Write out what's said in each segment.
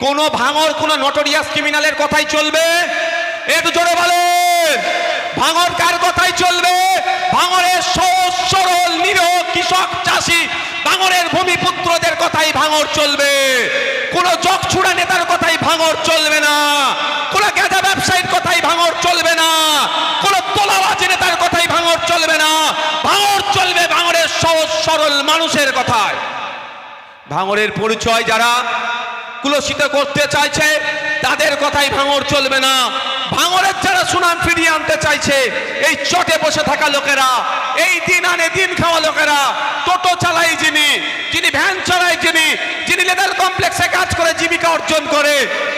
কোন ভাঙর, কোন নটোরিয়াস ক্রিমিনালের কথাই চলবে? একটু জোরে বলেন। ভাঙর কার কথাই চলবে? ভাঙরের সহজ, সরল, নিরহ কৃষক, চাষি, ভাঙরের ভূমিপুত্রদের কথাই ভাঙর চলবে। কোন জগছুড়া নেতার কথাই ভাঙর চলবে না। কোন গেজা ব্যবসায়ীর কথাই ভাঙর চলবে না। কোন তোলাবাজি নেতার কথাই ভাঙর চলবে না। ভাঙর চলবে ভাঙরের সহজ, সরল মানুষের কথায়। ভাঙরের পরিচয় যারা কুলসিত করতে চাইছে, তাদের কথাই ভাঙর চলবে না। ভাঙরের যারা সুনাম ফিরিয়ে আনতে চাইছে, এই চটে বসে থাকা লোকেরা, এই দিন আনে দিন খাওয়া লোকেরা, টোটো চালাই যিনি যিনি ভ্যান চালায় যিনি যিনি লেদার কমপ্লেক্সে কাজ করে জীবিকা অর্জন করে,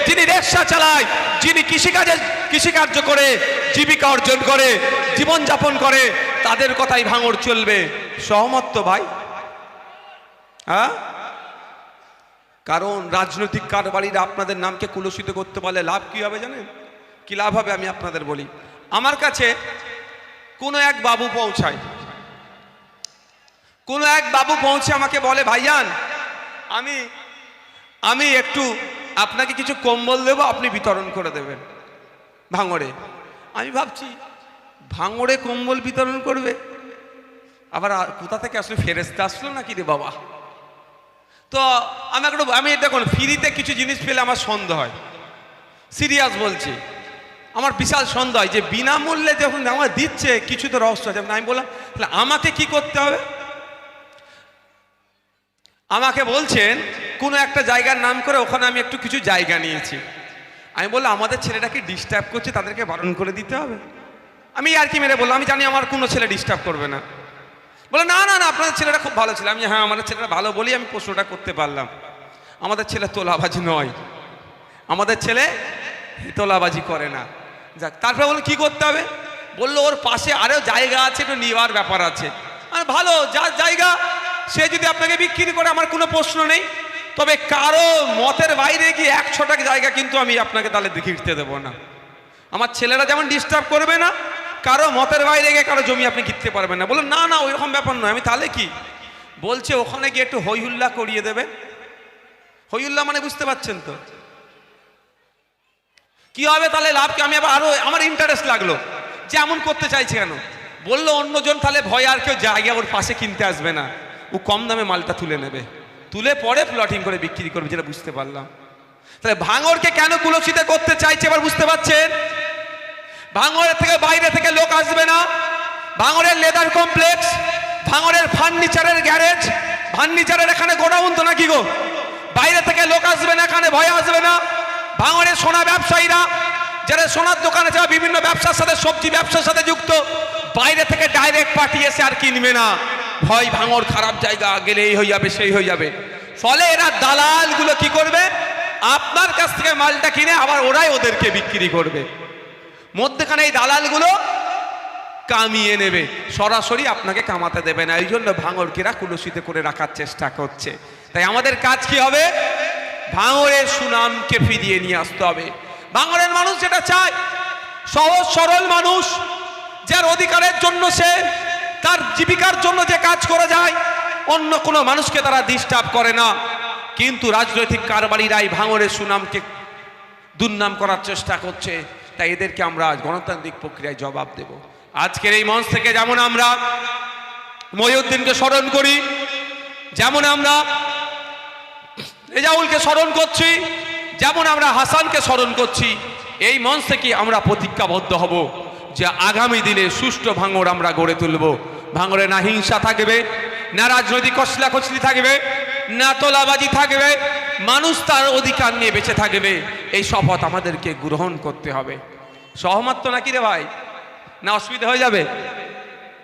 যিনি রিক্সা চালায়, যিনি কৃষিকাজে, কৃষিকার্য করে, জীবিকা অর্জন করে, জীবনযাপন করে, তাদের কথাই ভাঙর চলবে। সহমত তো ভাই? হ্যাঁ? কারণ রাজনৈতিক কারবারিরা আপনাদের নামকে কুলসিত করতে পারলে লাভ কি হবে জানেন? কি লাভ হবে আমি আপনাদের বলি। আমার কাছে কোনো এক বাবু পৌঁছায়। কোনো এক বাবু পৌঁছে আমাকে বলে ভাইয়ান আমি আমি একটু আপনাকে কিছু কম্বল দেবো, আপনি বিতরণ করে দেবেন ভাঙড়ে। আমি ভাবছি, ভাঙড়ে কম্বল বিতরণ করবে? আবার কোথা থেকে আসলে? ফেরেস্তা আসলো নাকি রে বাবা? তো আমি একটু, আমি দেখুন, ফ্রিতে কিছু জিনিস পেলে আমার সন্দেহ হয়। সিরিয়াস বলছি। আমার বিশাল সন্দেহ হয় যে বিনামূল্যে যখন আমার দিচ্ছে, কিছু তো রহস্য আছে। আমি বললাম, তাহলে আমাকে কি করতে হবে? আমাকে বলছেন, কোনো একটা জায়গার নাম করে ওখানে আমি একটু কিছু জায়গা নিয়েছি। আমি বললাম, আমাদের ছেলেটাকে ডিস্টার্ব করছে? তাদেরকে বারণ করে দিতে হবে? আমি আর কি মেরে বললাম, আমি জানি আমার কোনো ছেলে ডিস্টার্ব করবে না। বলে, না না না, আপনাদের ছেলেটা খুব ভালো ছিল। আমি হ্যাঁ আমাদের ছেলেটা ভালো বলি আমি প্রশ্নটা করতে পারলাম। আমাদের ছেলে তোলাবাজি নয়। আমাদের ছেলে তোলাবাজি করে না। যাক, তারপরে বলল, কী করতে হবে? বলল, ওর পাশে আরও জায়গা আছে, একটু নেওয়ার ব্যাপার আছে। আর ভালো, যার জায়গা, সে যদি আপনাকে বিক্রি করে, আমার কোনো প্রশ্ন নেই। তবে কারও মতের বাইরে গিয়ে এক টাকা জায়গা কিন্তু আমি আপনাকে তাহলে দেখিতে দেবো না। আমার ছেলেরা যেমন ডিস্টার্ব করবে না কারও মতের বাইরে গিয়ে কারও জমি আপনি কিনতে পারবেন না। বলুন, না না, ওইরকম ব্যাপার নয়। আমি তাহলে কি? বলছে, ওখানে গিয়ে একটু হইহুল্লা করিয়ে দেবে হইহুল্লা মানে বুঝতে পারছেন তো? কি হবে তাহলে লাভ কি? আমি আবার আরও, আমার ইন্টারেস্ট লাগল। যে এমন করতে চাইছে কেন? বলল, অন্যজন তাহলে ভয়, আর কেউ জায়গা ওর পাশে কিনতে আসবে না। ও কম দামে মালটা তুলে নেবে। তুলে পরে প্লটিং করে বিক্রি করবে, যেটা বুঝতে পারলাম। তাহলে ভাঙরকে কেন কুলসিত করতে চাইছে এবার বুঝতে পারছেন? ভাঙরের থেকে বাইরে থেকে লোক আসবে না। ভাঙরের লেদার কমপ্লেক্স, ভাঙরের ফার্নিচারের গ্যারেজ, ফার্নিচারের এখানে গোডাউন তো নাকি গো? বাইরে থেকে লোক আসবে না, এখানে ভয় আসবে না। ভাঙরের সোনা ব্যবসায়ীরা, যারা সোনার দোকানে যারা বিভিন্ন ব্যবসার সাথে, সবজি ব্যবসার সাথে যুক্ত, বাইরে থেকে ডাইরেক্ট পার্টি এসে আর কিনবে না। ভয় ভাঙর খারাপ জায়গা গেলে এই হয়ে যাবে, সেই হয়ে যাবে। ফলে এরা দালালগুলো কি করবে? আপনার কাছ থেকে মালটা কিনে আবার ওরাই ওদেরকে বিক্রি করবে। মধ্যখানে এই দালালগুলো কামিয়ে নেবে। সরাসরি আপনাকে কামাতে দেবে না। এই জন্য ভাঙরকেরা কুলসিতে করে রাখার চেষ্টা করছে। তাই আমাদের কাজ কি হবে? ভাঙরের সুনামকে ফিরিয়ে নিয়ে আসতে হবে। ভাঙরের মানুষ যেটা চায়, সহজ সরল মানুষ, যার অধিকারের জন্য সে, তার জীবিকার জন্য যে কাজ করে যায়, অন্য কোনো মানুষকে তারা ডিস্টার্ব করে না। কিন্তু রাজনৈতিক কারবারিরাই ভাঙরের সুনামকে দুর্নাম করার চেষ্টা করছে। তাই এদেরকে আমরা গণতান্ত্রিক প্রক্রিয়ায় জবাব দেব। আজকের এই মঞ্চ থেকে যেমন আমরা মহিউদ্দিনকে স্মরণ করি, যেমন আমরা রেজাউলকে স্মরণ করছি, যেমন আমরা হাসানকে স্মরণ করছি, এই মঞ্চ থেকে আমরা প্রতিজ্ঞাবদ্ধ হব যে আগামী দিনে সুষ্ঠু ভাঙর আমরা গড়ে তুলব। ভাঙরে না হিংসা থাকবে, না রাজনৈতিক কচলাকচলি থাকবে, না তোলাবাজি থাকবে, মানুষ তার অধিকার নিয়ে বেঁচে থাকবে। এই শপথ আমাদেরকে গ্রহণ করতে হবে। সহমত তো নাকি রে ভাই? না অসুবিধা হয়ে যাবে?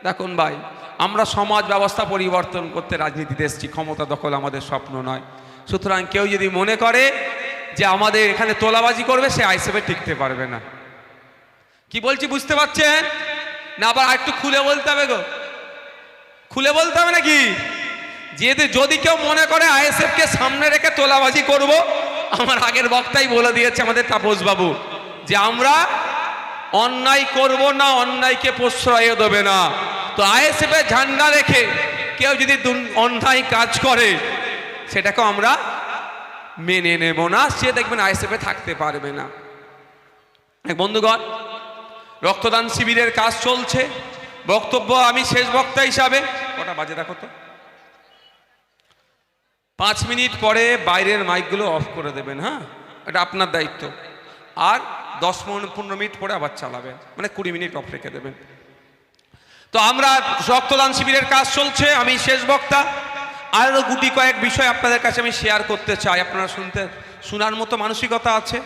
দেখুন ভাই, আমরা সমাজ ব্যবস্থা পরিবর্তন করতে রাজনীতিতে এসেছি, ক্ষমতা দখল আমাদের স্বপ্ন নয়। সুতরাং কেউ যদি মনে করে যে আমাদের এখানে তোলাবাজি করবে, সে আইসেফে টিকতে পারবে না। কি বলছি, বুঝতে পারছেন? না, আবার একটু খুলে বলতে হবে গো। খুলে বলতে হবে নাকি? যেহেতু যদি কেউ মনে করে আইএসএফ কে সামনে রেখে তোলাবাজি করব, আমার আগের বক্তাই বলে দিয়েছে আমাদের তাপস বাবু যে আমরা অন্যায় করব না, অন্যায়কে প্রশ্রয় দেবে না। তো আইএসএফ এর ঝান্ডা রেখে কেউ যদি অন্যায় কাজ করে, সেটাকে আমরা মেনে নেব না। সে দেখবেন আইএসএফে থাকতে পারবে না। বন্ধুগণ, রক্তদান শিবিরের কাজ চলছে। বক্তব্য আমি শেষ বক্তা হিসাবে কটা বাজে দেখো তো? পাঁচ মিনিট পরে বাইরের মাইকগুলো অফ করে দেবেন হ্যাঁ? এটা আপনার দায়িত্ব। আর দশ পনেরো পনেরো মিনিট পরে আবার চালাবেন। মানে কুড়ি মিনিট অফ রেখে দেবেন। তো আমরা রক্তদান শিবিরের কাজ চলছে, আমি শেষ বক্তা। আরও গুটি কয়েক বিষয় আপনাদের কাছে আমি শেয়ার করতে চাই। আপনারা শুনতে, শোনার মতো মানসিকতা আছে?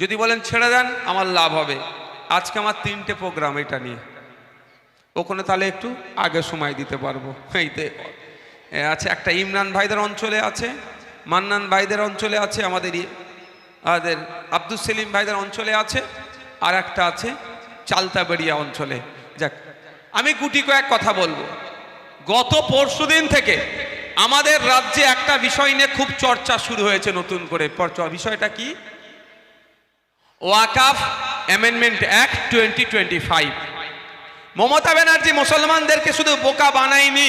যদি বলেন, ছেড়ে দেন, আমার লাভ হবে। আজকে আমার তিনটে প্রোগ্রাম এটা নিয়ে। ওখানে তাহলে একটু আগে সময় দিতে পারব। এইতে আছে একটা ইমরান ভাইদের অঞ্চলে আছে, মান্নান ভাইদের অঞ্চলে আছে, আমাদের আমাদের আব্দুল সেলিম ভাইদের অঞ্চলে আছে আর একটা আছে চালতাবেড়িয়া অঞ্চলে। যাক, আমি গুটি কয়েক কথা বলব। গত পরশু দিন থেকে আমাদের রাজ্যে একটা বিষয় নিয়ে খুব চর্চা শুরু হয়েছে নতুন করে। বিষয়টা কি? Waqf amendment act twenty twenty five Mamata Banerjee মুসলমানদেরকে শুধু বোকা বানায়নি,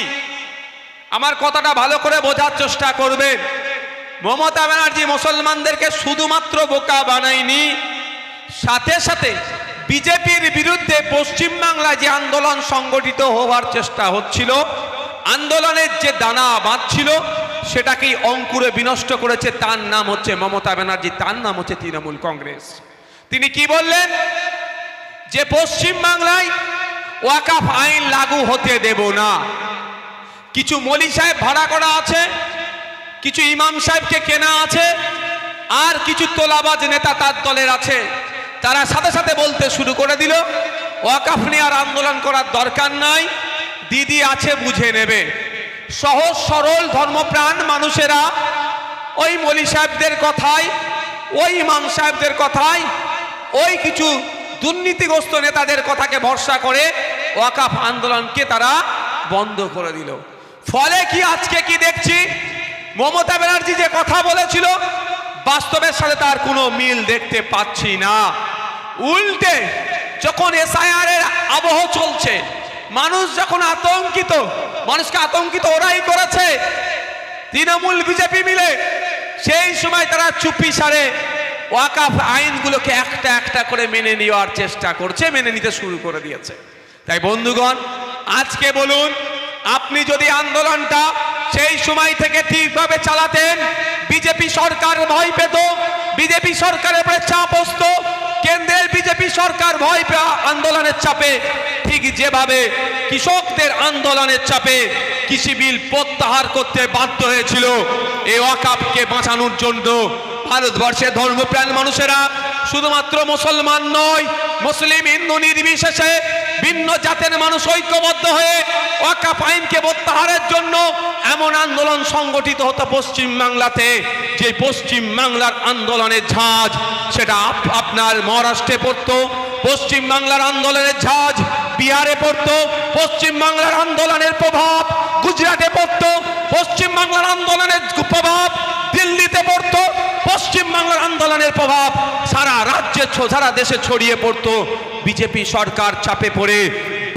আমার কথাটা ভালো করে বোঝার চেষ্টা করবেন। মমতা ব্যানার্জি মুসলমানদেরকে শুধুমাত্র বোকা বানায়নি। সাথে সাথে বিজেপির বিরুদ্ধে পশ্চিমবাংলায় যে আন্দোলন সংগঠিত হওয়ার চেষ্টা হচ্ছিল, আন্দোলনের যে দানা বাঁধছিল, সেটাকেই অঙ্কুরে বিনষ্ট করেছে, তার নাম হচ্ছে মমতা ব্যানার্জি, তার নাম হচ্ছে তৃণমূল কংগ্রেস। তিনি কি বললেন? যে পশ্চিম বাংলায় ওয়াকাফ আইন লাগু হতে দেব না। কিছু মলি সাহেব ভাড়া করা আছে কিছু ইমাম সাহেবকে কেনা আছে, আর কিছু তোলাবাজ নেতা তার দলের আছে। তারা সাথে সাথে বলতে শুরু করে দিল, ওয়াকাফ নিয়ে আর আন্দোলন করার দরকার নাই, দিদি আছে বুঝে নেবে। সহজ সরল ধর্মপ্রাণ মানুষেরা ওই মলি সাহেবদের কথায়, ওই ইমাম সাহেবদের কথায়, ওই কিছু দুর্নীতিগ্রস্ত নেতাদের কথাকে ভরসা করে ওয়াকাফ আন্দোলনকে তারা বন্ধ করে দিল। ফলে কি আজকে কি দেখছি? মমতা ব্যানার্জি যে কথা বলেছিল, বাস্তবের সাথে তার কোনো মিল দেখতে পাচ্ছি না। উল্টে যখন এসআইআর এর আবহ চলছে, মানুষ যখন আতঙ্কিত, মানুষকে আতঙ্কিত ওরাই করেছে, তৃণমূল, বিজেপি মিলে সেই সময় তারা চুপি সারে ওয়াকাফ আইনগুলোকে একটা একটা করে মেনে নেওয়ার চেষ্টা করছে, মেনে নিতে শুরু করে দিয়েছে। তাই বন্ধুগণ, আজকে বলুন, আপনি যদি আন্দোলনটা সেই সময় থেকে ঠিকভাবে চালাতেন। বিজেপি সরকার ভয় পেত, বিজেপি সরকারের উপরে চাপ আসত কেন্দ্রের বিজেপি সরকার ভয় পেয়ে আন্দোলনের চাপে। ঠিক যেভাবে কৃষকদের আন্দোলনের চাপে কৃষি বিল প্রত্যাহার করতে বাধ্য হয়েছিল, এই ওয়াকাপকে বাঁচানোর জন্য ভারতবর্ষের ধর্মপ্রাণ মানুষেরা শুধুমাত্র মুসলমান নয়, মুসলিম, হিন্দু নির্বিশেষে ভিন্ন জাতের মানুষ ঐক্যবদ্ধ হয়ে ওয়াকাপ আইনকে প্রত্যাহারের জন্য এমন আন্দোলন সংগঠিত হতো পশ্চিম বাংলাতে, যে পশ্চিম বাংলার আন্দোলনের ঝাঁজ, সেটা আপ- আপনার মহারাষ্ট্রে পড়তো, পশ্চিম বাংলার আন্দোলনের ঝাঁজ বিহারে পড়তো, পশ্চিম বাংলার আন্দোলনের প্রভাব গুজরাটে পড়তো, পশ্চিম বাংলার আন্দোলনের প্রভাব দিল্লিতে পড়তো পশ্চিম বাংলার আন্দোলনের প্রভাব সারা রাজ্যে সারা দেশে ছড়িয়ে পড়তো। বিজেপি সরকার চাপে পড়ে,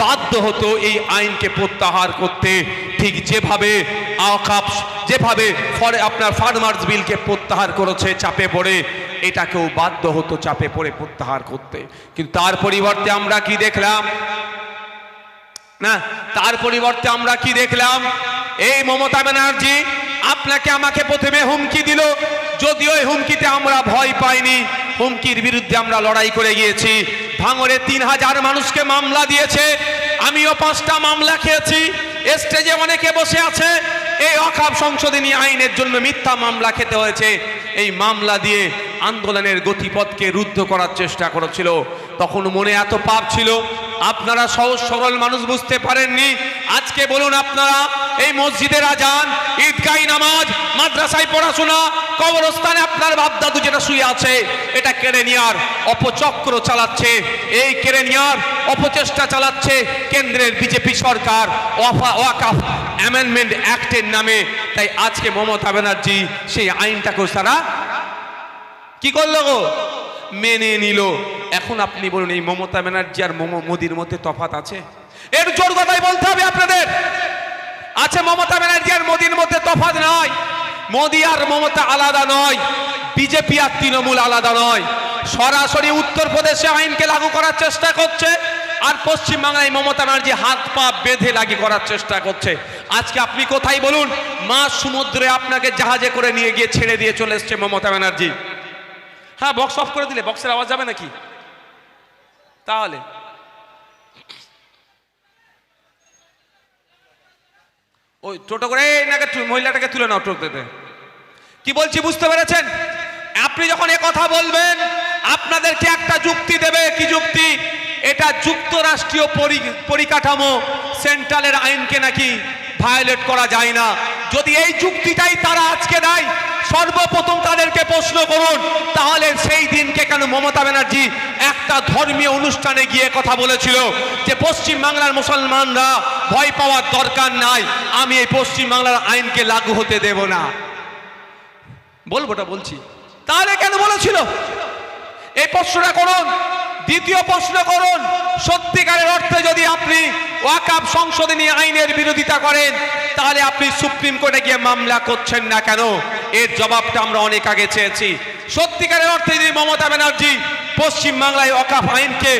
বাধ্য হতো এই আইনকে প্রত্যাহার করতে। ঠিক যেভাবে যেভাবে আপনার ফার্মার্স বিলকে প্রত্যাহার করেছে চাপে পড়ে, এটাকেও বাধ্য হতো চাপে পড়ে প্রত্যাহার করতে। কিন্তু তার পরিবর্তে আমরা কি দেখলাম? না, তার পরিবর্তে আমরা কি দেখলাম? এই মমতা ব্যানার্জি, আপনাকে আমাকে প্রথমে হুমকি দিল যদিও হুমকিতে আমরা ভয় পাইনি, হুমকির বিরুদ্ধে আমরা লড়াই করে গিয়েছি। ভাঙরে তিন হাজার মানুষকে মামলা দিয়েছে, আমিও পাঁচটা মামলা খেয়েছি। স্টেজে অনেকে বসে আছে, এই অখাব সংশোধনী আইনের জন্য মিথ্যা মামলা খেতে হয়েছে। এই মামলা দিয়ে আন্দোলনের গতিপথকে রুদ্ধ করার চেষ্টা করেছিল। তখন মনে এত পাপ ছিল, আপনারা সহজ সরল মানুষ বুঝতে পারেননি। আজকে বলুন আপনারা, এই মসজিদের আজান ঈদগাই নামাজ, মাদ্রাসায় পড়াশোনা, কবরস্থানে আপনার বাপদাদু যেটা শুয়ে আছে, এটা কেড়ে নেওয়ার অপচক্র চালাচ্ছে। এই কেড়ে নেওয়ার অপচেষ্টা চালাচ্ছে কেন্দ্রের বিজেপি সরকার, ওয়াফা, ওয়াকাফ অ্যামেন্ডমেন্ট অ্যাক্টের নামে। তাই আজকে মমতা ব্যানার্জি সেই আইনটাকেও তারা কি করল গো? মেনে নিল। এখন আপনি বলুন, এই মমতা ব্যানার্জি আর মোদির মধ্যে তফাত আছে? এর জোর কথাই বলতে হবে আপনাদের। আছে মমতা ব্যানার্জি আর মোদির মধ্যে তফাত নয় মোদি আর মমতা আলাদা নয়। বিজেপি আর তৃণমূল আলাদা নয়। সরাসরি উত্তরপ্রদেশে আইনকে লাগু করার চেষ্টা করছে আর পশ্চিমবাংলায় মমতা ব্যানার্জি হাত পা বেঁধে লাগি করার চেষ্টা করছে। আজকে আপনি কোথায় বলুন? মা সমুদ্রে আপনাকে জাহাজে করে নিয়ে গিয়ে ছেড়ে দিয়ে চলে এসছে মমতা ব্যানার্জি। হ্যাঁ বক্স অফ করে দিলে বক্সের আওয়াজ যাবে নাকি? তাহলে। ওই টোটো করে, এই নাকি মহিলাটাকে তুলে নাও টোটোতে কি বলছি, বুঝতে পেরেছেন? আপনি যখন এ কথা বলবেন, আপনাদেরকে একটা যুক্তি দেবে। কি যুক্তি? এটা যুক্তরাষ্ট্রীয় পরি- পরিকাঠামো, সেন্ট্রালের আইনকে নাকি ভায়োলেট করা যায় না। যদি এই যুক্তিটাই তারা আজকে দেয়, সর্বপ্রথম তাদেরকে প্রশ্ন করুন, তাহলে সেই দিনকে কেন মমতা ব্যানার্জি একটা ধর্মীয় অনুষ্ঠানে গিয়ে কথা বলেছিল যে পশ্চিম বাংলার মুসলমানরা ভয় পাওয়ার দরকার নাই, আমি এই পশ্চিম বাংলার আইনকে লাগু হতে দেব না। বলবোটা বলছি। তাহলে কেন বলেছিল? এই প্রশ্নটা করুন। দ্বিতীয় প্রশ্ন করুন, সত্যিকারের অর্থে যদি আপনি ওয়াকাব সংশোধনী আইনের বিরোধিতা করেন, তাহলে আপনি সুপ্রিম কোর্টে গিয়ে মামলা করছেন না কেন? এর জবাবটা আমরা অনেক আগে চেয়েছি। সত্যিকারের অর্থে যদি মমতা ব্যানার্জি পশ্চিম বাংলায় ওয়াকাফ আইনকে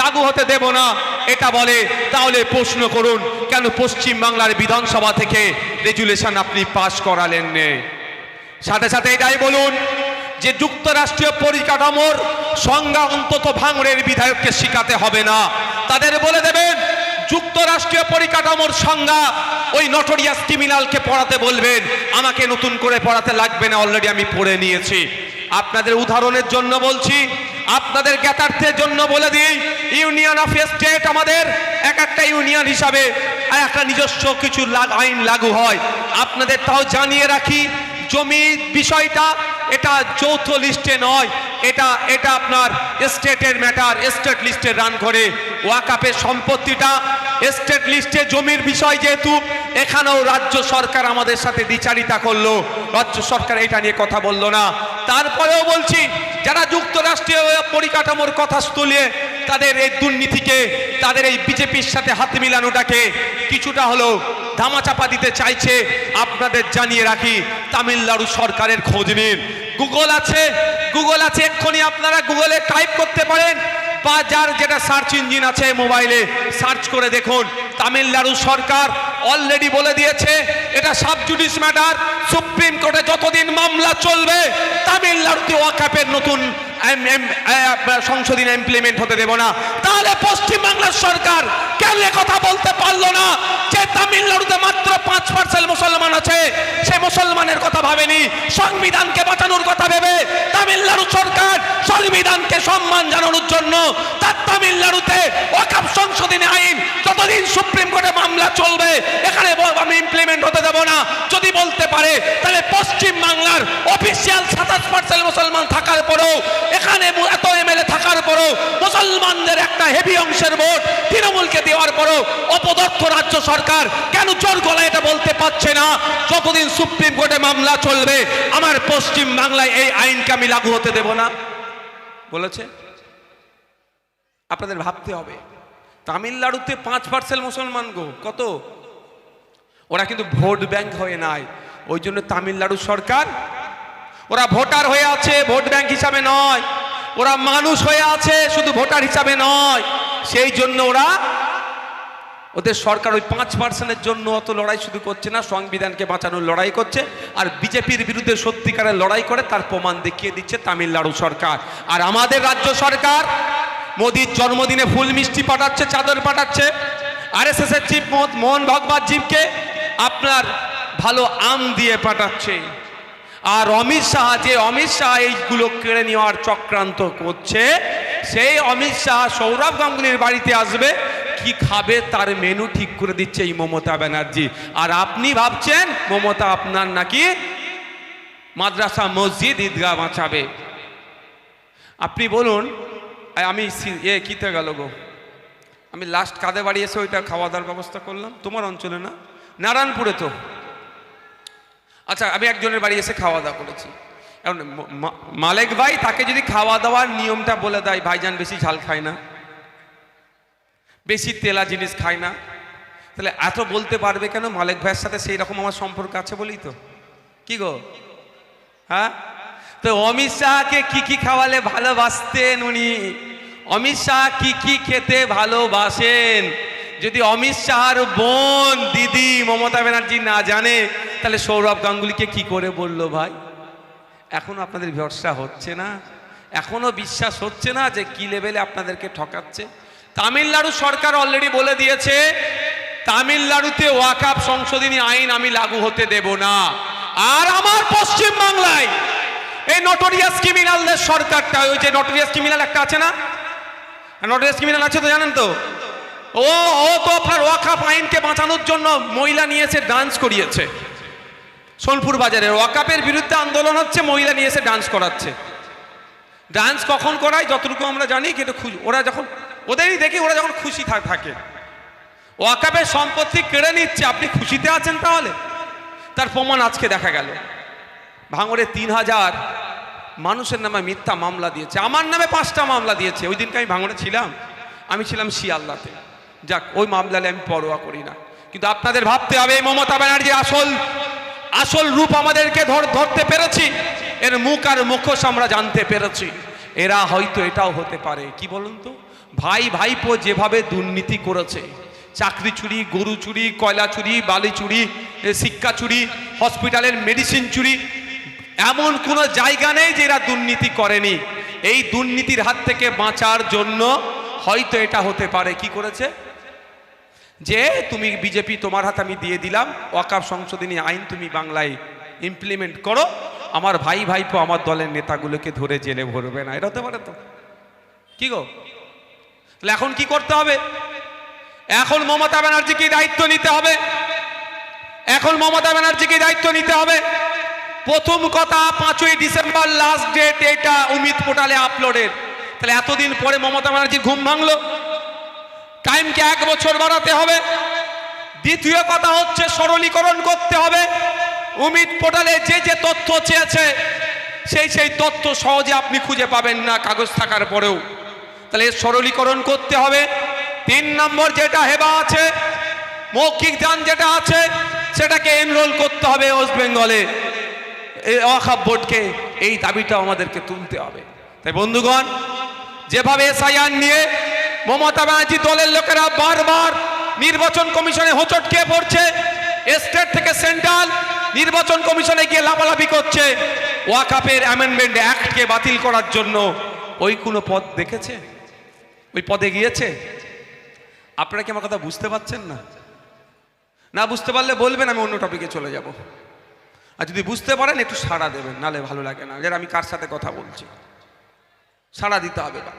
লাগু হতে দেব না, এটা বলে, তাহলে প্রশ্ন করুন, কেন পশ্চিম বাংলার বিধানসভা থেকে রেজুলেশন আপনি পাশ করালেন নে? সাথে সাথে এটাই বলুন যে যুক্তরাষ্ট্রীয় পরিকাঠামোর সংজ্ঞা অন্তত ভাঙড়ের বিধায়ককে শিখাতে হবে না। তাদের বলে দেবেন, যুক্তরাষ্ট্রীয় পরিকাঠামোর সংজ্ঞা ওই নটোরিয়াস ক্রিমিনালকে পড়াতে বলবেন। আমাকে নতুন করে পড়াতে লাগবে না অলরেডি আমি পড়ে নিয়েছি। আপনাদের উদাহরণের জন্য বলছি, আপনাদের জ্ঞাতার্থের জন্য বলে দিই, ইউনিয়ন অফ স্টেট আমাদের এক একটা ইউনিয়ন হিসাবে একটা নিজস্ব কিছু আইন লাগু হয়। আপনাদের তাও জানিয়ে রাখি, জমি বিষয়টা এটা যৌথ লিস্টে নয়, এটা এটা আপনার স্টেটের ম্যাটার, স্টেট লিস্টে রান করে। ওয়াকাপের সম্পত্তিটা, স্টেট লিস্টে জমির বিষয় যেহেতু, এখানেও রাজ্য সরকার আমাদের সাথে দ্বিচারিতা করল। রাজ্য সরকার এটা নিয়ে কথা বলল না। তারপরেও বলছি, যারা যুক্তরাষ্ট্রীয় পরিকাঠামোর কথা তুলে তাদের এই দুর্নীতিকে, তাদের এই বিজেপির সাথে হাত মিলানোটাকে কিছুটা হলেও ধামাচাপা দিতে চাইছে, আপনাদের জানিয়ে রাখি, তামিলনাড়ু সরকারের খোঁজ নিন। গুগল আছে গুগল আছে, এক্ষুনি আপনারা গুগলে টাইপ করতে পারেন। বা যার যেটা সার্চ ইঞ্জিন আছে মোবাইলে সার্চ করে দেখুন। তামিলনাড়ু সরকার অলরেডি বলে দিয়েছে, এটা সাব জুডিস ম্যাটার সুপ্রিম কোর্টে যতদিন মামলা চলবে, তামিলনাড়ুতে ওয়াকাপের নতুন সংশোধনী ইমপ্লিমেন্ট হতে দেব না। তাহলে পশ্চিমবাংলার সরকার কেন কথা বলতে পারল না? যে তামিলনাড়ুতে মাত্র পাঁচ পার্সেন্ট মুসলমান আছে, সে মুসলমানের কথা ভাবেনি। সংবিধানকে বাঁচানোর কথা ভেবে তামিলনাড়ু সরকার সংবিধানকে সম্মান জানানোর জন্য তার তামিলনাড়ুতে ওয়াকাপ সংশোধনী আইন যতদিন সুপ্রিম কোর্টে মামলা চলবে, এখানে আমি ইমপ্লিমেন্ট হতে দেব না। যদি বলতে পারে, তাহলে পশ্চিম বাংলার অফিসিয়াল সাতাশ পার্সেন্ট মুসলমান থাকার পরেও, এখানে এত এমএলএ থাকার পরেও মুসলমানদের একটা হেভি অংশের ভোট তৃণমূলকে দেওয়ার পরেও অপদর্থ রাজ্য সরকার কেন জোর গলায় এটা বলতে পারছে না? যতদিন সুপ্রিম কোর্টে মামলা চলবে, আমার পশ্চিম বাংলায় এই আইনকে আমি লাগু হতে দেব না। বলেছে? আপনাদের ভাবতে হবে। তামিলনাড়ুতে পাঁচ পার্সেন্ট মুসলমান গো। কত? ওরা কিন্তু ভোট ব্যাংক হয়ে নাই। ওই জন্য তামিলনাড়ু সরকার, ওরা ভোটার হয়ে আছে, ভোট ব্যাংক হিসাবে নয়। ওরা মানুষ হয়ে আছে, শুধু ভোটার হিসাবে নয়। সেই জন্য ওরা ওদের সরকার ওই পাঁচ পার্সেন্টের জন্য অত লড়াই শুধু করছে না, সংবিধানকে বাঁচানোর লড়াই করছে, আর বিজেপির বিরুদ্ধে সত্যিকারের লড়াই করে তার প্রমাণ দেখিয়ে দিচ্ছে তামিলনাড়ু সরকার। আর আমাদের রাজ্য সরকার মোদির জন্মদিনে ফুল মিষ্টি পাঠাচ্ছে, চাদর পাঠাচ্ছে। আর এস এস এর চিফ মোহন ভগবত জীবকে আপনার ভালো আম দিয়ে পাঠাচ্ছে। আর অমিত শাহ, যে অমিত শাহ এইগুলো কেড়ে নেওয়ার চক্রান্ত করছে, সেই অমিত শাহ সৌরভ গাঙ্গুলির বাড়িতে আসবে কি খাবে তার মেনু ঠিক করে দিচ্ছে এই মমতা ব্যানার্জি। আর আপনি ভাবছেন, মমতা আপনার নাকি মাদ্রাসা মসজিদ ঈদগাহ বাঁচাবে। আপনি বলুন আমি এ কিতে গেল গো? আমি লাস্ট কাঁদে বাড়ি এসে ওইটা খাওয়া দাওয়ার ব্যবস্থা করলাম? তোমার অঞ্চলে না? নারায়ণপুরে তো। আচ্ছা আমি একজনের বাড়ি এসে খাওয়া দাওয়া করেছি। এখন মালেক ভাই তাকে যদি খাওয়া দাওয়ার নিয়মটা বলে দেয়, ভাইজান বেশি ঝাল খায় না। বেশি তেলা জিনিস খায় না। তাহলে এত বলতে পারবে কেন? মালেক ভাইয়ের সাথে সেই রকম আমার সম্পর্ক আছে বলেই তো। কি গো? হ্যাঁ? তো অমিত শাহকে কি কি খাওয়ালে ভালোবাসতেন উনি? অমিত শাহ কি কি খেতে ভালোবাসেন? যদি অমিত শাহর বোন, দিদি মমতা ব্যানার্জি না জানে, তাহলে সৌরভ গাঙ্গুলিকে কি করে বলল ভাই? এখনও আপনাদের ভরসা হচ্ছে না? এখনও বিশ্বাস হচ্ছে না যে কি লেভেলে আপনাদেরকে ঠকাচ্ছে? তামিলনাড়ু সরকার অলরেডি বলে দিয়েছে, তামিলনাড়ুতে ওয়াকাপ সংশোধনী আইন আমি লাগু হতে দেব না। আর আমার পশ্চিম বাংলায়, এই নটোরিয়াস ক্রিমিনালদের সরকারটা, ওই যে নটোরিয়াস ক্রিমিনাল একটা আছে না? নটোরিয়াস ক্রিমিনাল আছে তো জানেন তো? ও ও তো আপনার ওয়াকাপ আইনকে বাঁচানোর জন্য মহিলা নিয়ে এসে ডান্স করিয়েছে। সোনপুর বাজারে ওয়াকাপের বিরুদ্ধে আন্দোলন হচ্ছে, মহিলা নিয়ে এসে ডান্স করাচ্ছে। ডান্স কখন করায়, যতটুকু আমরা জানি, কিন্তু ওরা যখন ওদেরই দেখি ওরা যখন খুশি থাক ওয়াকাপের সম্পত্তি কেড়ে নিচ্ছে। আপনি খুশিতে আছেন তাহলে? তার প্রমাণ আজকে দেখা গেল। ভাঙড়ে তিন হাজার মানুষের নামে মিথ্যা মামলা দিয়েছে। আমার নামে পাঁচটা মামলা দিয়েছে। ওই দিনকে আমি ভাঙড়ে ছিলাম। আমি ছিলাম শিয়াল্লাতে যাক, ওই মামলালে আমি পরোয়া করি না। কিন্তু আপনাদের ভাবতে হবে, এই মমতা ব্যানার্জি আসল আসল রূপ আমাদেরকে ধর ধরতে পেরেছি। এর মুখ আর মুখোশ আমরা জানতে পেরেছি। এরা হয়তো এটাও হতে পারে। কি বলুন তো? ভাই ভাইপো যেভাবে দুর্নীতি করেছে, চাকরি চুরি, গরু চুরি, কয়লা চুরি, বালি চুরি শিক্ষা চুরি, হসপিটালের মেডিসিন চুরি, এমন কোনো জায়গা নেই যে এরা দুর্নীতি করেনি। এই দুর্নীতির হাত থেকে বাঁচার জন্য হয়তো এটা হতে পারে। কি করেছে? যে তুমি বিজেপি তোমার হাতে আমি দিয়ে দিলাম ওয়াকাব সংশোধনী আইন তুমি বাংলায় ইমপ্লিমেন্ট করো, আমার ভাই ভাইপো আমার দলের নেতাগুলোকে ধরে জেলে ভরবে না। এটা হতে পারে তো। কি গো? তাহলে এখন কি করতে হবে? এখন মমতা ব্যানার্জিকে দায়িত্ব নিতে হবে। এখন মমতা ব্যানার্জিকে দায়িত্ব নিতে হবে। প্রথম কথা, পাঁচই ডিসেম্বর লাস্ট ডেট এটা উমিদ পোর্টালে আপলোডের তাহলে এতদিন পরে মমতা ব্যানার্জি ঘুম ভাঙলো। টাইমকে এক বছর বাড়াতে হবে। দ্বিতীয় কথা হচ্ছে, সরলীকরণ করতে হবে। উমিদ পোর্টালে যে যে তথ্য চেয়েছে, সেই সেই তথ্য সহজে আপনি খুঁজে পাবেন না কাগজ থাকার পরেও। তাহলে সরলীকরণ করতে হবে। তিন নম্বর যেটা হেবা আছে, মৌখিক দান যেটা আছে, সেটাকে এনরোল করতে হবে ওয়েস্ট বেঙ্গলে অখাব বোর্ডকে, এই দাবিটা আমাদেরকে তুলতে হবে। তাই বন্ধুগণ, যেভাবে এসআইআর নিয়ে মমতা ব্যানার্জি দলের লোকেরা বারবার নির্বাচন কমিশনে হোঁচট খেয়ে পড়ছে, স্টেট থেকে সেন্ট্রাল নির্বাচন কমিশনে গিয়ে লাফালাফি করছে, ওয়াকাপের অ্যামেন্ডমেন্ট অ্যাক্টকে বাতিল করার জন্য ওই কোনো পথ দেখেছে? ওই পদে গিয়েছে? আপনারা কি আমার কথা বুঝতে পারছেন না? না বুঝতে পারলে বলবেন, আমি অন্য টপিকে চলে যাব। আর যদি বুঝতে পারেন, একটু সাড়া দেবেন নালে ভালো লাগে না। যে আমি কার সাথে কথা বলছি। সাড়া দিতে হবে না।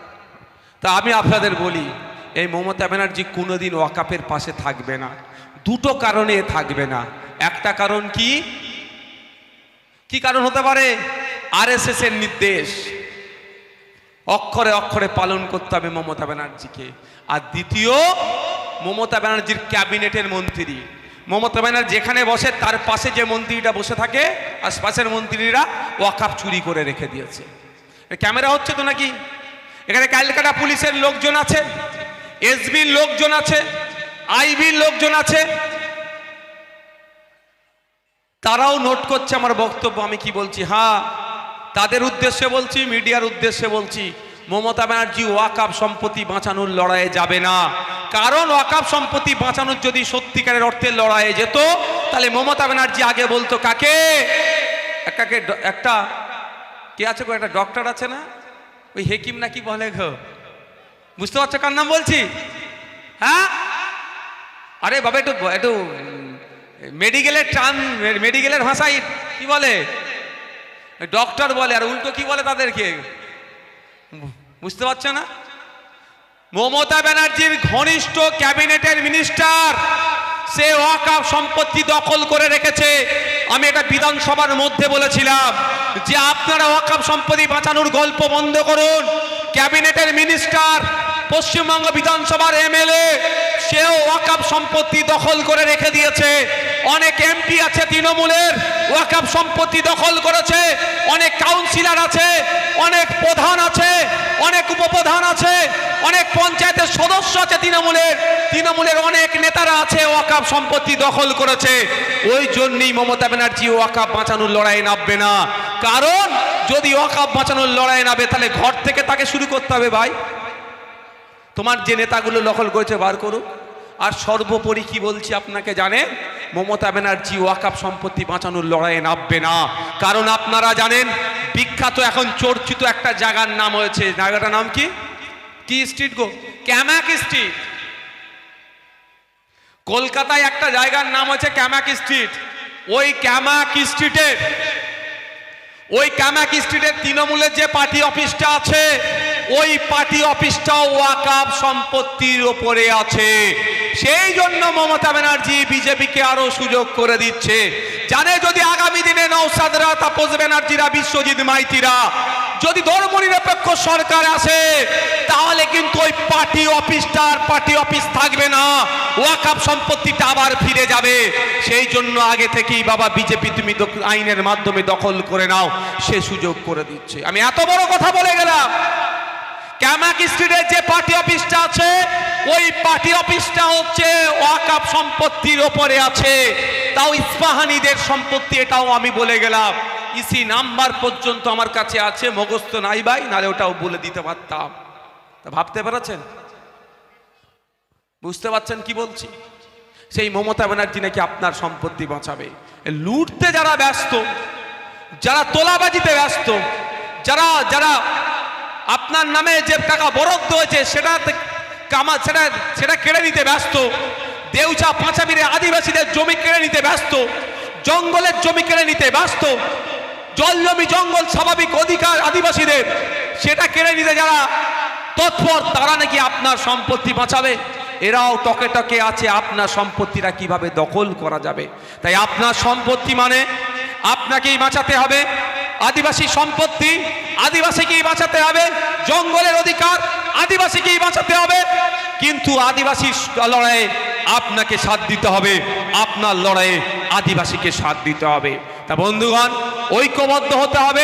তা আমি আপনাদের বলি, এই মমতা ব্যানার্জি কোনোদিন ওয়াকাপের পাশে থাকবে না। দুটো কারণে থাকবে না। একটা কারণ কি? কি কারণ হতে পারে? আরএসএস এর নির্দেশ। অক্ষরে অক্ষরে পালন করতে হবে মমতা ব্যানার্জিকে। আর দ্বিতীয়, মমতা ব্যানার্জির ক্যাবিনেটের মন্ত্রী। মমতা ব্যানার্জি যেখানে বসে, তার পাশে যে মন্ত্রীটা বসে থাকে আশপাশের মন্ত্রীরা ওয়াকাপ চুরি করে রেখে দিয়েছে। ক্যামেরা হচ্ছে তো নাকি? এখানে ক্যালকাটা পুলিশের লোকজন আছে, এসবির লোকজন আছে, আইবির লোকজন আছে। তারাও নোট করছে আমার বক্তব্য, আমি কি বলছি? হ্যাঁ তাদের উদ্দেশ্যে বলছি, মিডিয়ার উদ্দেশ্যে বলছি, মমতা ব্যানার্জি ওয়াকাপ সম্পত্তি বাঁচানোর লড়াইয়ে যাবে না। কারণ ওয়াকাপ সম্পত্তি বাঁচানোর যদি সত্যিকারের অর্থের লড়াইয়ে যেত, তাহলে মমতা ব্যানার্জি আগে বলতো কাকে? কাকে একটা, কে আছে একটা ডক্টর আছে না? ওই হেকিম নাকি বলে গো? বুঝতে পারছ কার নাম বলছি? হ্যাঁ? আরে বাবা, একটু একটু মেডিকেলের টান মেডিকেলের ভাষায় কি বলে? ডক্টর বলে, আর উল্টো কি বলে তাদেরকে? বুঝতে পারছ না? মমতা ব্যানার্জির ঘনিষ্ঠ ক্যাবিনেটের মিনিস্টার, সে ওয়াকাফ সম্পত্তি দখল করে রেখেছে। আমি এটা বিধানসভার মধ্যে বলেছিলাম যে আপনারা ওয়াকাফ সম্পত্তি বাঁচানোর গল্প বন্ধ করুন। ক্যাবিনেটের মিনিস্টার পশ্চিমবঙ্গ বিধানসভার এমএলএ, সেও ওয়াকাফ সম্পত্তি দখল করে রেখে দিয়েছে। অনেক এমপি আছে তৃণমূলের ওয়াকাফ সম্পত্তি দখল করেছে। অনেক কাউন্সিলর আছে, অনেক প্রধান আছে, অনেক উপপ্রধান আছে, অনেক পঞ্চায়েতের সদস্য আছে তৃণমূলের। তৃণমূলের অনেক নেতারা আছে ওয়াকাব সম্পত্তি দখল করেছে। ওই জন্যই মমতা ব্যানার্জি ওয়াকাব বাঁচানোর লড়াই নামবে না। কারণ যদি ওয়াকাব বাঁচানোর লড়াই নামে, তাহলে ঘর থেকে তাকে শুরু করতে হবে ভাই। তোমার যে নেতাগুলো দখল করেছে বার করুক। আর সর্বোপরি কি বলছি আপনাকে জানেন? মমতা ব্যানার্জি ওয়াকাপ সম্পত্তি বাঁচানোর লড়াইয়ে নামবে না। কারণ আপনারা জানেন, বিখ্যাত এখন চর্চিত একটা জায়গার নাম হয়েছে, জায়গাটার নাম কি? কি স্ট্রিট গো? ক্যামাক স্ট্রিট কলকাতায় একটা জায়গার নাম হচ্ছে ক্যামাক স্ট্রিট ওই ক্যামাক স্ট্রিটের ওই ক্যামাক স্ট্রিটের তৃণমূলের যে পার্টি অফিসটা আছে ওই পার্টি অফিসটাও ওয়াকাব সম্পত্তির ওপরে আছে। সেই জন্য মমতা ব্যানার্জি বিজেপিকে আরও সুযোগ করে দিচ্ছে। জানে যদি আগামী দিনে নৌসাদরা তাপস ব্যানার্জিরা, বিশ্বজিৎ মাইতিরা যদি ধর্মনিরপেক্ষ সরকার আসে, তাহলে কিন্তু ওই পার্টি অফিসটা আর পার্টি অফিস থাকবে না। ওয়াকাব সম্পত্তিটা আবার ফিরে যাবে। সেই জন্য আগে থেকেই বাবা বিজেপি তুমি আইনের মাধ্যমে দখল করে নাও। সে সুযোগ করে দিচ্ছে। আমি এত বড় কথা বলে গেলাম। ক্যামাক স্ট্রিটের যে পার্টি অফিসটা আছে, ওই পার্টি অফিসটা হচ্ছে ওয়াকাপ সম্পত্তির ওপরে আছে। তাও ইস্পাহানিদের সম্পত্তি, এটাও আমি বলে গেলাম। ইসি নাম্বার পর্যন্ত আমার কাছে আছে মগস্ত নাই ভাই, নাহলে ওটাও বলে দিতে পারতাম। ভাবতে পেরেছেন? বুঝতে পারছেন কি বলছি? সেই মমতা ব্যানার্জি নাকি আপনার সম্পত্তি বাঁচাবে। লুটতে যারা ব্যস্ত, যারা তোলাবাজিতে ব্যস্ত, যারা যারা আপনার নামে যে টাকা বরাদ্দ হয়েছে, সেটা কামা সেটা সেটা কেড়ে নিতে ব্যস্ত। দেউচা পাঁচামিরে আদিবাসীদের জমি কেড়ে নিতে ব্যস্ত। জঙ্গলের জমি কেড়ে নিতে ব্যস্ত। জল জমি জঙ্গল স্বাভাবিক অধিকার আদিবাসীদের। সেটা কেড়ে নিতে যারা তৎপর, তারা নাকি আপনার সম্পত্তি বাঁচাবে। এরাও টকে টকে আছে, আপনার সম্পত্তিটা কীভাবে দখল করা যাবে? তাই আপনার সম্পত্তি মানে আপনাকেই বাঁচাতে হবে। আদিবাসী সম্পত্তি আদিবাসীকেই বাঁচাতে হবে, জঙ্গলের অধিকার, আদিবাসীকেই বাঁচাতে হবে। কিন্তু আদিবাসী লড়াইয়ে আপনাকে সাথ দিতে হবে, আপনার লড়াইয়ে আদিবাসীকে সাথ দিতে হবে। তা বন্ধুগণ, ঐক্যবদ্ধ হতে হবে,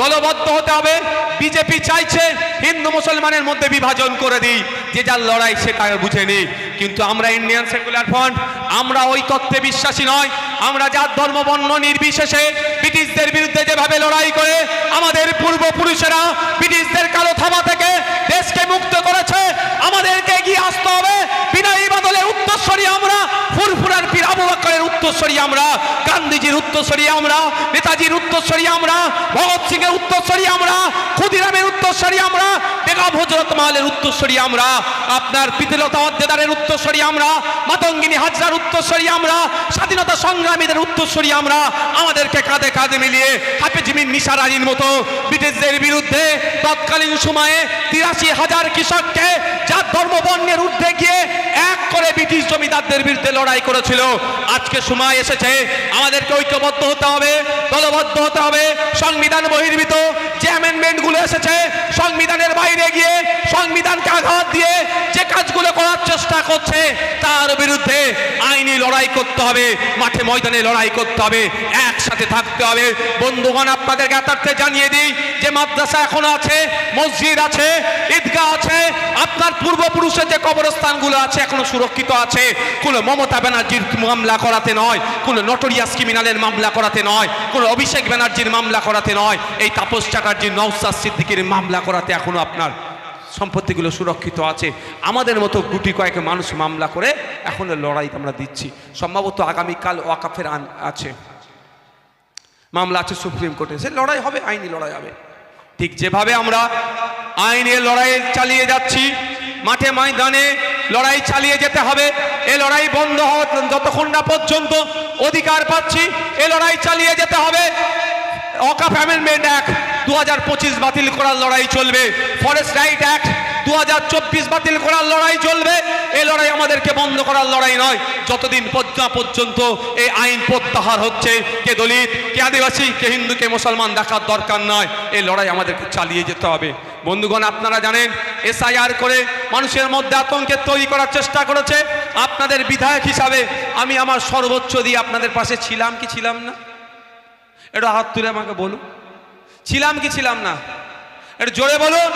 দলবদ্ধ হতে হবে। বিজেপি চাইছে হিন্দু মুসলমানের মধ্যে বিভাজন করে দিই, যে যার লড়াই সেটা বুঝে নিই কিন্তু আমরা ইন্ডিয়ান সেকুলার ফ্রন্ট, আমরা ওই তত্ত্বে বিশ্বাসী নয় আমরা যার ধর্ম, বর্ণ নির্বিশেষে ব্রিটিশদের বিরুদ্ধে যেভাবে লড়াই করে আমাদের পূর্বপুরুষেরা ব্রিটিশদের কালো থামা থেকে দেশকে মুক্ত করেছে, আমাদেরকে এগিয়ে আসতে হবে। বিনয়ী উত্তর উত্তরস্বরী আমরা ফুরফুরার পীর আবু বকরের উত্তরস্বরী আমরা, গান্ধীজির উত্তরস্বরী আমরা, নেতাজির উত্তরস্বরী আমরা, ভগৎ সিং এর উত্তরস্বরী আমরা, ক্ষুদিরামের উত্তরস্বরী আমরা বেগম হজরত মালের উত্তরস্বরী আমরা, আপনার পিতিলতা অদ্দেদারের উত্তরস্বরী আমরা, মাতঙ্গিনী হাজরার উত্তরস্বরী আমরা, স্বাধীনতা সংগ্রামীদের উত্তরস্বরী আমরা, আমাদেরকে কাঁধে কাঁধে মিলিয়ে হাফিজ মিন নিসার আলীর মতো ব্রিটিশদের বিরুদ্ধে তৎকালীন সময়ে তিরাশি হাজার কৃষককে যার ধর্ম বর্ণের ঊর্ধ্বে গিয়ে এক করে ব্রিটিশ জমিদারদের বিরুদ্ধে লড়াই করেছিল। আজকে সময় এসেছে। আমাদেরকে ঐক্যবদ্ধ হতে হবে দলবদ্ধ হতে হবে সংবিধান বহির্ভূত। যে অ্যামেন্ডমেন্টগুলো এসেছে, সংবিধানের বাইরে গিয়ে সংবিধানকে আঘাত দিয়ে যে কাজগুলো করার চেষ্টা করছে, তার বিরুদ্ধে আইনি লড়াই করতে হবে, মাঠে ময়দানে লড়াই করতে হবে, একসাথে থাকতে হবে। বন্ধুগণ, আপনাদের জ্ঞাতার্থে জানিয়ে দিই যে মাদ্রাসা এখনও আছে, মসজিদ আছে, ঈদগাহ আছে, আপনার পূর্বপুরুষের যে কবরস্থানগুলো আছে এখনও সুরক্ষিত আছে। কোনো মমতা ব্যানার্জির মামলা করাতে নয়, কোনো নটোরিয়াস ক্রিমিনালের মামলা করাতে নয়, কোনো অভিষেক ব্যানার্জির মামলা করাতে নয়, এই তাপস চ্যাটার্জির নওসাদ সিদ্দিকির মামলা করাতে এখনও আপনার সম্পত্তিগুলো সুরক্ষিত আছে। আমাদের মতো গুটি কয়েক মানুষ মামলা করে এখনও লড়াই আমরা দিচ্ছি। সম্ভবত আগামীকাল ওয়াকাফের আন আছে। মামলা আছে সুপ্রিম কোর্টে। সে লড়াই হবে, আইনি লড়াই হবে। ঠিক যেভাবে আমরা আইনে লড়াই চালিয়ে যাচ্ছি, মাঠে ময়দানে লড়াই চালিয়ে যেতে হবে। এ লড়াই বন্ধ হওয়া যতক্ষণ না পর্যন্ত অধিকার পাচ্ছি, এ লড়াই চালিয়ে যেতে হবে। অকাফ অ্যামেন্ডমেন্ট অ্যাক্ট দু হাজার পঁচিশ বাতিল করার লড়াই চলবে। ফরেস্ট রাইট অ্যাক্ট দু হাজার চব্বিশ বাতিল করার লড়াই চলবে। এই লড়াই আমাদেরকে বন্ধ করার লড়াই নয়। যতদিন পর্যন্ত পর্যন্ত এই আইন প্রত্যাহার হচ্ছে, কে দলিত, কে আদিবাসী, কে হিন্দু, কে মুসলমান, দেখার দরকার নয়। এই লড়াই আমাদেরকে চালিয়ে যেতে হবে। বন্ধুগণ, আপনারা জানেন এসআইআর করে মানুষের মধ্যে আতঙ্কের তৈরি করার চেষ্টা করেছে। আপনাদের বিধায়ক হিসাবে আমি আমার সর্বোচ্চ দিয়ে আপনাদের পাশে ছিলাম কি ছিলাম না? এটা হাত তুলে আমাকে বলুন। ছিলাম কি ছিলাম না? একটু জোরে বলুন।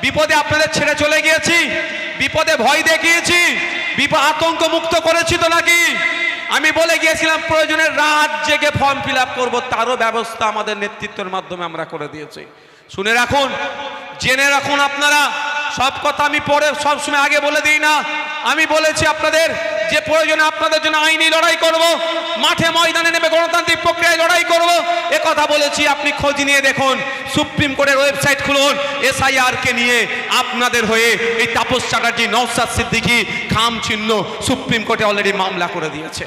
বিপদে আপনাদের ছেড়ে চলে গিয়েছি। বিপদে ভয় দেখিয়েছি। বিপদ আতঙ্ক মুক্ত করেছি তো নাকি? আমি বলে গিয়েছিলাম প্রয়োজনে রাত জেগে ফর্ম ফিল আপ করব। তারও ব্যবস্থা আমাদের নেতৃত্বের মাধ্যমে আমরা করে দিয়েছি। শুনে রাখুন। জেনে রাখুন আপনারা। সব কথা আমি পরে সবসময় আগে বলে দিই না। আমি বলেছি আপনাদের যে প্রয়োজনে আপনাদের জন্য আইনি লড়াই করব, মাঠে ময়দানে নেমে গণতান্ত্রিক প্রক্রিয়ায় লড়াই করব, এ কথা বলেছি, আপনি খোঁজ নিয়ে দেখুন, সুপ্রিম কোর্টের ওয়েবসাইট খুলুন এসআইআরকে নিয়ে আপনাদের হয়ে এই তাপস চ্যাটার্জি নওসাদ সিদ্দিকী খাম চিহ্ন সুপ্রিম কোর্টে অলরেডি মামলা করে দিয়েছে।